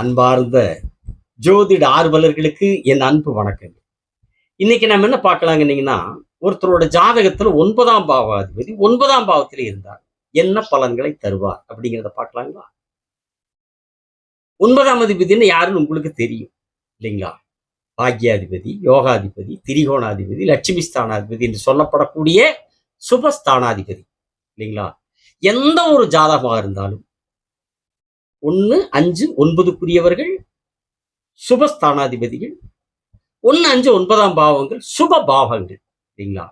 அன்பார்ந்த ஜோதிட ஆர்வலர்களுக்கு என் அன்பு வணக்கம் இன்னைக்கு நம்ம என்ன பார்க்கலாங்கன்னீங்கன்னா ஒருத்தரோட ஜாதகத்துல ஒன்பதாம் பாவாதிபதி ஒன்பதாம் பாவத்தில் இருந்தார். என்ன பலன்களை தருவார் அப்படிங்கிறத பார்க்கலாங்களா? ஒன்பதாம் அதிபதினு யாருன்னு உங்களுக்கு தெரியும் இல்லைங்களா? பாக்யாதிபதி யோகாதிபதி திரிகோணாதிபதி லட்சுமி ஸ்தானாதிபதி என்று சொல்லப்படக்கூடிய சுபஸ்தானாதிபதி இல்லைங்களா? எந்த ஒரு ஜாதகமாக இருந்தாலும் ஒன்று அஞ்சு ஒன்பதுக்குரியவர்கள் சுபஸ்தானாதிபதிகள் ஒன்று அஞ்சு ஒன்பதாம் பாவங்கள் சுப பாவங்கள் சரிங்களா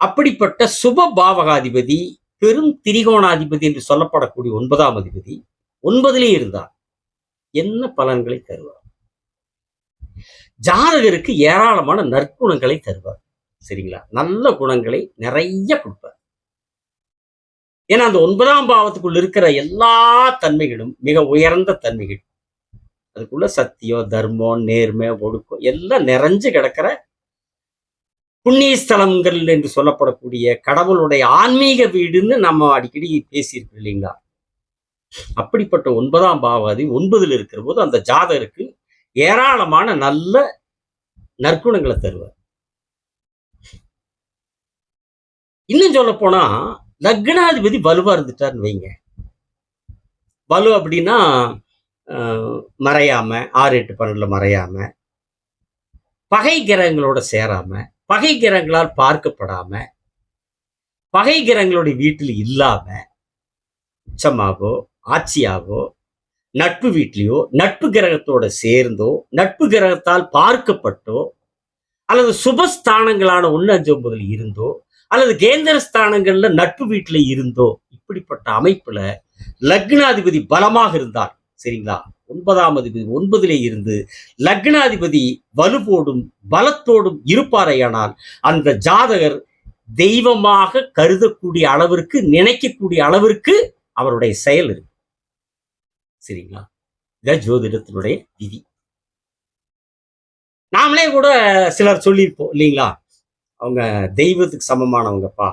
அப்படிப்பட்ட சுப பாவகாதிபதி பெரும் திரிகோணாதிபதி என்று சொல்லப்படக்கூடிய ஒன்பதாம் அதிபதி ஒன்பதிலே இருந்தார். என்ன பலன்களை தருவார்? ஜாதகருக்கு ஏராளமான நற்குணங்களை தருவார். சரிங்களா? நல்ல குணங்களை நிறைய கொடுப்பார். ஏன்னா அந்த ஒன்பதாம் பாவத்துக்குள்ள இருக்கிற எல்லா தன்மைகளும் மிக உயர்ந்த தன்மைகள். அதுக்குள்ள சத்தியம் தர்மம் நேர்மை ஒடுக்கம் எல்லாம் நிறைஞ்சு கிடக்கிற புண்ணிய ஸ்தலங்கள் என்று சொல்லப்படக்கூடிய கடவுளுடைய ஆன்மீக வீடுன்னு நம்ம அடிக்கடி பேசியிருக்கோம் இல்லைங்களா? அப்படிப்பட்ட ஒன்பதாம் பாவாதி ஒன்பதுல இருக்கிற போது அந்த ஜாதகருக்கு ஏராளமான நல்ல நற்குணங்களை தருவார். இன்னும் சொல்ல போனா லக்னாதிபதி வலுவா இருந்துட்டார்னு வைங்க. வலு அப்படின்னா மறையாம ஆறு எட்டு பன்னெண்டுல மறையாம பகை கிரகங்களோட சேராம பகை கிரகங்களால் பார்க்கப்படாம பகை கிரகங்களுடைய வீட்டில் இல்லாம உச்சமாகவோ ஆட்சியாகவோ நட்பு வீட்லேயோ நட்பு கிரகத்தோட சேர்ந்தோ நட்பு கிரகத்தால் பார்க்கப்பட்டோ அல்லது சுபஸ்தானங்களான ஒன்று அஞ்சு ஒன்பதில் இருந்தோ அல்லது கேந்திர ஸ்தானங்கள்ல நட்பு வீட்டில் இருந்தோ? இப்படிப்பட்ட அமைப்புல லக்னாதிபதி பலமாக இருந்தார். சரிங்களா? ஒன்பதாம் அதிபதி ஒன்பதிலே இருந்து லக்னாதிபதி வலுவோடும் பலத்தோடும் இருப்பாரையானால் அந்த ஜாதகர் தெய்வமாக கருதக்கூடிய அளவிற்கு நினைக்கக்கூடிய அளவிற்கு அவருடைய செயல் இருக்கு. சரிங்களா? இதான் ஜோதிடத்தினுடைய விதி. நாமளே கூட சிலர் சொல்லியிருப்போம் இல்லைங்களா? அவங்க தெய்வத்துக்கு சமமானவங்கப்பா.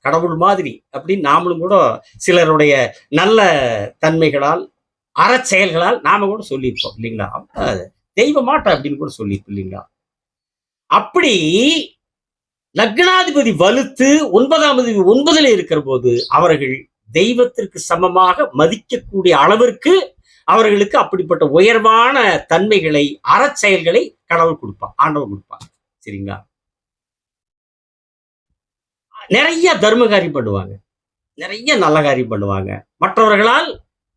கடவுள் மாதிரி அப்படின்னு நாமளும் கூட சிலருடைய நல்ல தன்மைகளால் அறச்செயல்களால் நாம கூட சொல்லியிருப்போம் இல்லைங்களா? அவங்க அப்படின்னு கூட சொல்லியிருப்போம் இல்லைங்களா? அப்படி லக்னாதிபதி வலுத்து ஒன்பதாம் தேதி ஒன்பதுல இருக்கிற போது அவர்கள் தெய்வத்திற்கு சமமாக மதிக்கக்கூடிய அளவிற்கு அவர்களுக்கு அப்படிப்பட்ட உயர்வான தன்மைகளை அறச்செயல்களை கடவுள் கொடுப்பான் ஆண்டவர் கொடுப்பான் சரிங்களா? நிறைய தர்ம காரியம் பண்ணுவாங்க. நிறைய நல்ல காரியம் பண்ணுவாங்க. மற்றவர்களால்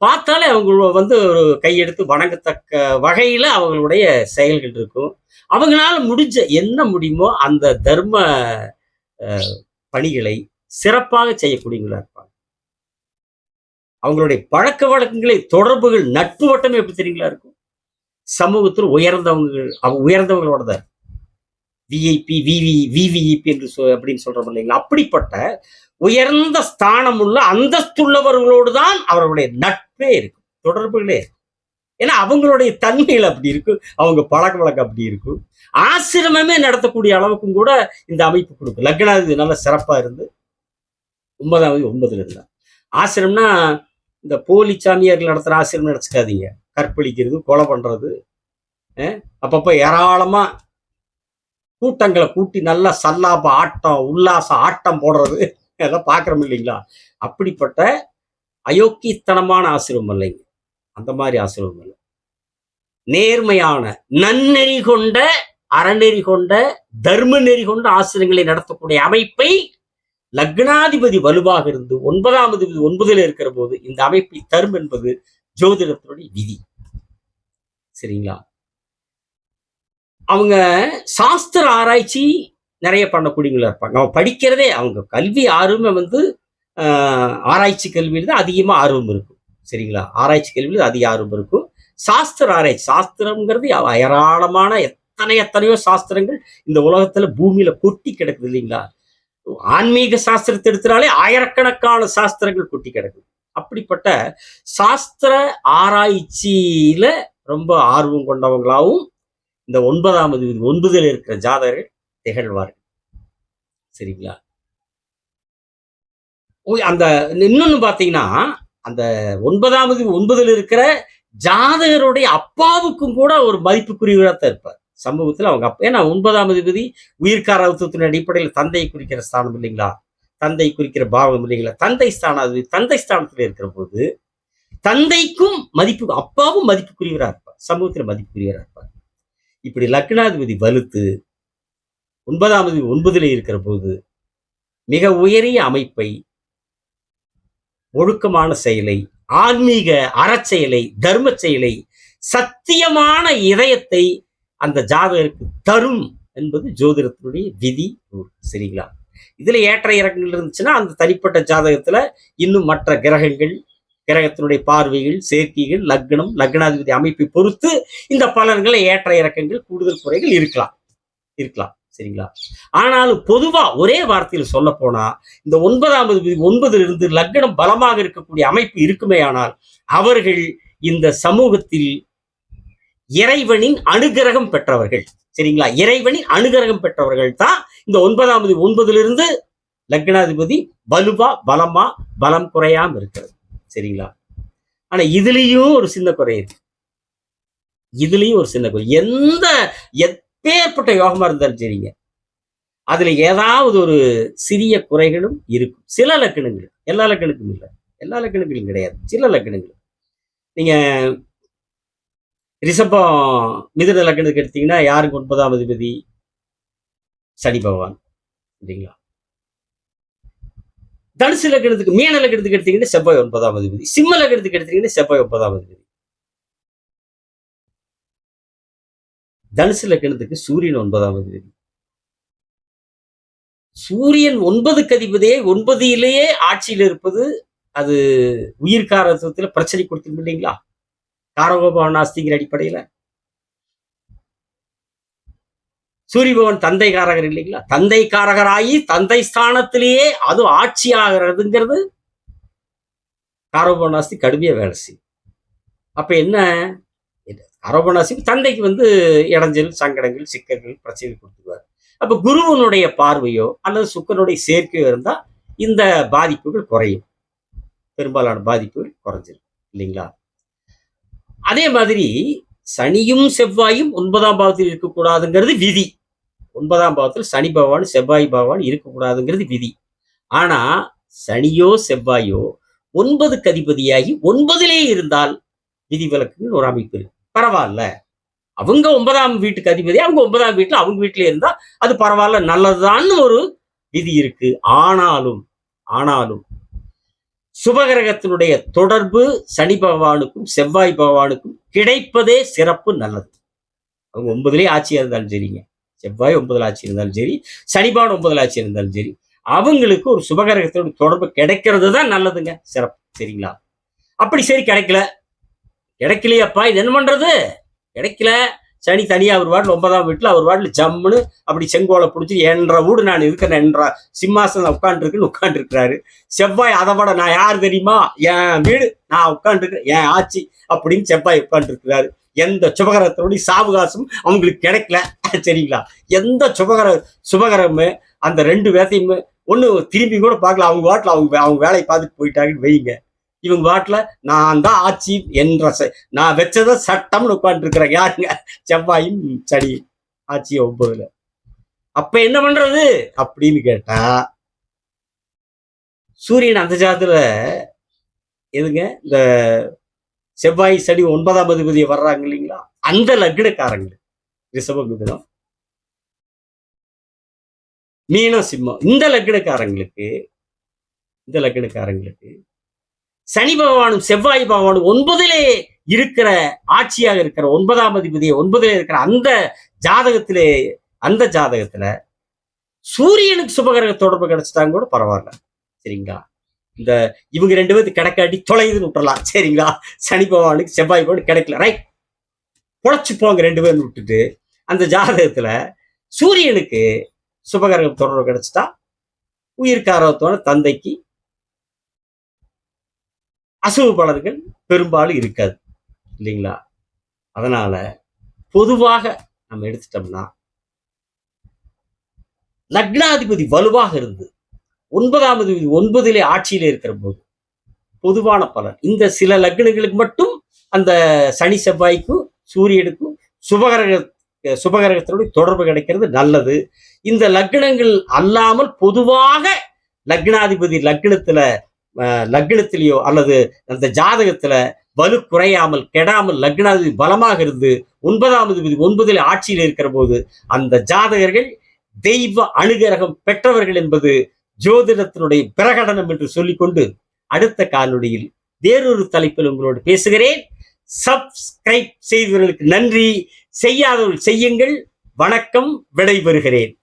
பார்த்தாலே அவங்க வந்து ஒரு கையெடுத்து வணங்கத்தக்க வகையில அவங்களுடைய செயல்கள் இருக்கும். அவங்களால முடிஞ்ச என்ன முடியுமோ அந்த தர்ம பணிகளை சிறப்பாக செய்யக்கூடியவங்களா இருப்பாங்க. அவங்களுடைய பழக்க வழக்கங்களை தொடர்புகள் நட்பு வட்டமே எப்படி தெரியுங்களா இருக்கும்? சமூகத்தில் உயர்ந்தவங்க அவங்க உயர்ந்தவங்களோட தான் விஐபி விவி விவிஇபி என்று சொ அப்படின்னு சொல்கிறோம் இல்லைங்களா? அப்படிப்பட்ட உயர்ந்த ஸ்தானம் உள்ள அந்தஸ்துள்ளவர்களோடு தான் அவர்களுடைய நட்பே இருக்கும் தொடர்புகளே இருக்கும். ஏன்னா அவங்களுடைய தன்மைகள் அப்படி இருக்கும் அவங்க பழக்க வழக்கம் அப்படி இருக்கும். ஆசிரமமே நடத்தக்கூடிய அளவுக்கும் கூட இந்த அமைப்பு கொடுக்கும். லக்னாதிபதி நல்ல சிறப்பாக இருந்து ஒன்பதாவது ஒன்பதுல இருந்தான் ஆசிரமம்னா இந்த போலி சாமியார்கள் நடத்துகிற ஆசிரமம் நினச்சிக்காதீங்க. கற்பழிக்கிறது கொலை பண்ணுறது அப்பப்போ ஏராளமாக கூட்டங்களை கூட்டி நல்லா சல்லாப ஆட்டம் உல்லாச ஆட்டம் போடுறது. அதெல்லாம் பார்க்குறோம் இல்லைங்களா? அப்படிப்பட்ட அயோக்கியத்தனமான ஆசிரமம் இல்லைங்க அந்த மாதிரி ஆசிரமம் இல்லை நேர்மையான நன்னெறி கொண்ட அறநெறி கொண்ட தர்ம நெறி கொண்ட ஆசிரியங்களை நடத்தக்கூடிய அமைப்பை லக்னாதிபதி வலுவாக இருந்து ஒன்பதாம் அதிபதி ஒன்பதில் இருக்கிற போது இந்த அமைப்பை தரும் என்பது ஜோதிடத்தினுடைய விதி. சரிங்களா? அவங்க சாஸ்திர ஆராய்ச்சி நிறைய பண்ணக்கூடியவங்களா இருப்பாங்க. அவங்க படிக்கிறதே அவங்க கல்வி ஆர்வமே வந்து ஆராய்ச்சி கல்வியில் தான் அதிகமாக ஆர்வம் இருக்கும். சரிங்களா? ஆராய்ச்சி கல்வியில் அதிக ஆர்வம் இருக்கும். சாஸ்திர ஆராய்ச்சி சாஸ்திரங்கிறது ஏராளமான எத்தனை எத்தனையோ சாஸ்திரங்கள் இந்த உலகத்தில் பூமியில் கொட்டி கிடக்குது இல்லைங்களா? ஆன்மீக சாஸ்திரத்தை எடுத்தாலே ஆயிரக்கணக்கான சாஸ்திரங்கள் கொட்டி கிடக்குது. அப்படிப்பட்ட சாஸ்திர ஆராய்ச்சியில ரொம்ப ஆர்வம் கொண்டவங்களாவும் இந்த ஒன்பதாம் அதிபதி ஒன்பதில் இருக்கிற ஜாதகர்கள் திகழ்வார்கள். சரிங்களா? அந்த இன்னொன்னு பார்த்தீங்கன்னா அந்த ஒன்பதாவது ஒன்பதில் இருக்கிற ஜாதகருடைய அப்பாவுக்கும் கூட ஒரு மதிப்புக்குரியவராக இருப்பார். சமூகத்தில் அவங்க அப்பா ஏன்னா ஒன்பதாம் அதிபதி உயிர்காரத்துவத்தின் அடிப்படையில் தந்தையை குறிக்கிற ஸ்தானம் இல்லைங்களா? தந்தை குறிக்கிற பாவம் இல்லைங்களா? தந்தை ஸ்தானாதிபதி தந்தை ஸ்தானத்தில் இருக்கிற போது தந்தைக்கும் மதிப்பு அப்பாவும் மதிப்புக்குரியவராக இருப்பார். சமூகத்தில் மதிப்புக்குரியவராக இருப்பார். இப்படி லக்னாதிபதி வலுத்து ஒன்பதாம் ஒன்பதில் ஒன்பதுல இருக்கிற போது மிக உயரிய அமைப்பை ஒழுக்கமான செயலை ஆன்மீக அறச்செயலை தர்ம செயலை சத்தியமான இதயத்தை அந்த ஜாதகருக்கு தரும் என்பது ஜோதிடத்தினுடைய விதி சரிங்களா? இதுல ஏற்ற இறக்கங்கள் இருந்துச்சுன்னா அந்த தனிப்பட்ட ஜாதகத்துல இன்னும் மற்ற கிரகங்கள் கிரகத்தினுடைய பார்வைகள் சேர்க்கைகள் லக்னம் லக்னாதிபதி அமைப்பை பொறுத்து இந்த பலன்களை ஏற்ற இறக்கங்கள் கூடுதல் குறைகள் இருக்கலாம். இருக்கலாம். சரிங்களா? ஆனாலும் பொதுவா ஒரே வார்த்தையில் சொல்ல போனா இந்த ஒன்பதாம் ஒன்பதுல இருந்து லக்னம் பலமாக இருக்கக்கூடிய அமைப்பு இருக்குமே ஆனால் அவர்கள் இந்த சமூகத்தில் இறைவனின் அனுகிரகம் பெற்றவர்கள். சரிங்களா? இறைவனின் அனுகிரகம் பெற்றவர்கள் தான் இந்த ஒன்பதாம் ஒன்பதிலிருந்து ஒன்பதுல இருந்து லக்னாதிபதி வலுவா பலமா பலம் குறையாம இருக்கிறது. சரிங்களா? ஆனா இதுலயும் ஒரு சின்ன குறை இதுலயும் ஒரு சின்ன குறை. எந்த எப்பேற்பட்ட யோகமா இருந்தாலும் சரிங்க. அதுல ஏதாவது ஒரு சிறிய குறைகளும் இருக்கும். சில லக்கணங்கள். எல்லா லக்கணக்கும் இல்லை. எல்லா லக்கணங்களும் கிடையாது. சில லக்கணங்கள். நீங்க ரிஷபம் மிதுன லக்கணத்துக்கு எடுத்தீங்கன்னா யாருக்கு ஒன்பதாம் அதிபதி? சனி பகவான். சரிங்களா? தனுசு லக்கணத்துக்கு மீன லக்கணத்துக்கு எடுத்தீங்கன்னா செவ்வாய் ஒன்பதாம் அதிபதி. சிம்ம லக்கணத்துக்கு எடுத்தீங்கன்னா செவ்வாய் ஒன்பதாம் அதிபதி. தனுசு லக்கணத்துக்கு சூரியன் ஒன்பதாம் அதிபதி. சூரியன் ஒன்பதுக்கு அதிபதியே ஒன்பதிலேயே ஆட்சியில் இருப்பது அது உயிர்காரத்துவத்தில் பிரச்சனை கொடுத்துருக்கு இல்லைங்களா? காரகோபவனாஸ்திங்கிற அடிப்படையில. சூரியபவன் தந்தைக்காரகர் தந்தை காரகர் இல்லைங்களா? தந்தை காரகராகி தந்தை ஸ்தானத்திலேயே அது ஆட்சி ஆகிறதுங்கிறது காரகோபவனாஸ்தி கடுமையாக வேலை செய்யும். அப்போ என்ன? காரகோபவனாஸ்தி தந்தைக்கு வந்து இடைஞ்சல் சங்கடங்கள் சிக்கல்கள் பிரச்சனை கொடுத்துருவார். அப்போ குருவனுடைய பார்வையோ அல்லது சுக்கரனுடைய சேர்க்கையோ இருந்தால் இந்த பாதிப்புகள் குறையும். பெரும்பாலான பாதிப்புகள் குறைஞ்சிரும் இல்லைங்களா? அதே மாதிரி சனியும் செவ்வாயும் ஒன்பதாம் பாவத்தில் இருக்கக்கூடாதுங்கிறது விதி. ஒன்பதாம் பாவத்தில் சனி பகவான் செவ்வாய் பகவான் இருக்கக்கூடாதுங்கிறது விதி. ஆனா சனியோ செவ்வாயோ ஒன்பது கதிபதியாகி ஒன்பதிலே இருந்தால் விதி விலக்குன்னு ஒரு அமைப்பு இருக்கு. பரவாயில்ல. அவங்க ஒன்பதாம் வீட்டுக்கு அதிபதி அவங்க ஒன்பதாம் வீட்டுல அவங்க வீட்டிலே இருந்தால் அது பரவாயில்ல நல்லதுதான்னு ஒரு விதி இருக்கு. ஆனாலும் ஆனாலும் சுபகிரகத்தினுடைய தொடர்பு சனி பகவானுக்கும் செவ்வாய் பகவானுக்கும் கிடைப்பதே சிறப்பு நல்லது. அவங்க ஒன்பதுலேயே ஆட்சியா இருந்தாலும் சரிங்க. செவ்வாய் ஒன்பதுல ஆட்சி இருந்தாலும் சரி சனி பகவான் ஒன்பதுல ஆட்சி இருந்தாலும் சரி அவங்களுக்கு ஒரு சுபகிரகத்தோட தொடர்பு கிடைக்கிறது தான் நல்லதுங்க. சிறப்பு. சரிங்களா? அப்படி சரி கிடைக்கல. கிடைக்கலையப்பா இது என்ன பண்றது? கிடைக்கல. சனி தனியாக அவர் வாட்டில் ஒன்பதாம் வீட்டில் அவர் வாட்டில் ஜம்முன்னு அப்படி செங்கோலை பிடிச்சி என்ற வீடு நான் இருக்கிறேன் என்ற சிம்மாசனம் உட்காந்துருக்குன்னு உட்காந்துருக்கிறாரு செவ்வாய் அதை விட நான் யார் தெரியுமா? என் வீடு நான் உட்காந்துருக்கேன் என் ஆட்சி அப்படின்னு செவ்வாய் உட்காந்துருக்கிறாரு எந்த சுபகரத்தினுடைய சாவகாசம் அவங்களுக்கு கிடைக்கல. சரிங்களா? எந்த சுபகர சுபகரமும் அந்த ரெண்டு வேத்தையுமே ஒன்று திரும்பி கூட பார்க்கல. அவங்க வாட்டில் அவங்க அவங்க வேலையை பார்த்துட்டு போயிட்டாங்கன்னு வைங்க. இவங்க வாட்டில் நான் தான் ஆட்சி என்ற ச- நான் வச்சத சட்டம்னு உட்காந்துருக்கிறேன் யாருங்க? செவ்வாயும் சனி ஆட்சி ஒன்பதுல அப்ப என்ன பண்றது? அப்படின்னு கேட்டா சூரியன் அந்த ஜாதத்துல எதுங்க? இந்த செவ்வாய் சனி ஒன்பதாம் அதிபதியை வர்றாங்க இல்லைங்களா? அந்த லக்னக்காரங்க. ரிஷப மிதுனம் மீனம் சிம்மம். இந்த லக்னக்காரங்களுக்கு இந்த லக்னக்காரங்களுக்கு சனி பகவானும் செவ்வாய் பகவானும் ஒன்பதிலே இருக்கிற ஆட்சியாக இருக்கிற ஒன்பதாம் அதிபதியை ஒன்பதிலே இருக்கிற அந்த ஜாதகத்திலே அந்த ஜாதகத்துல சூரியனுக்கு சுபகிரக தொடர்பு கிடைச்சிட்டாங்க கூட பரவாயில்ல. சரிங்களா? இந்த இவங்க ரெண்டு பேருக்கு கிடைக்காட்டி தொலைதுன்னு விட்டுறலாம். சரிங்களா? சனி பகவானுக்கு செவ்வாய் பகவானுக்கு கிடைக்கல. ரைட் பொழைச்சு போங்க ரெண்டு பேரும் விட்டுட்டு அந்த ஜாதகத்துல சூரியனுக்கு சுபகரகம் தொடர்பு கிடைச்சிட்டா உயிர்காரத்தோட தந்தைக்கு அசுவ பலர்கள் பெரும்பாலும் இருக்காது. இல்லைங்களா? அதனால பொதுவாக நம்ம எடுத்துட்டோம்னா லக்னாதிபதி வலுவாக இருந்து ஒன்பதாவது அதிபதி ஒன்பதிலே ஆட்சியிலே இருக்கிற போது பொதுவான பலன். இந்த சில லக்னங்களுக்கு மட்டும் அந்த சனி செவ்வாய்க்கும் சூரியனுக்கும் சுபகரக சுபகரகத்தினுடைய தொடர்பு கிடைக்கிறது நல்லது. இந்த லக்னங்கள் அல்லாமல் பொதுவாக லக்னாதிபதி லக்னத்துல லக்னத்திலேயோ அல்லது அந்த ஜாதகத்துல வலு குறையாமல் கெடாமல் லக்னாதிபதி பலமாக இருந்து ஒன்பதாம் அதிபதி ஒன்பதில் ஆட்சியில் இருக்கிற போது அந்த ஜாதகர்கள் தெய்வ அனுகிரகம் பெற்றவர்கள் என்பது ஜோதிடத்தினுடைய பிரகடனம் என்று சொல்லிக்கொண்டு அடுத்த காலொடியில் வேறொரு தலைப்பில் உங்களோடு பேசுகிறேன். சப்ஸ்கிரைப் செய்தவர்களுக்கு நன்றி. செய்யாதவர்கள் செய்யுங்கள். வணக்கம். விடைபெறுகிறேன்.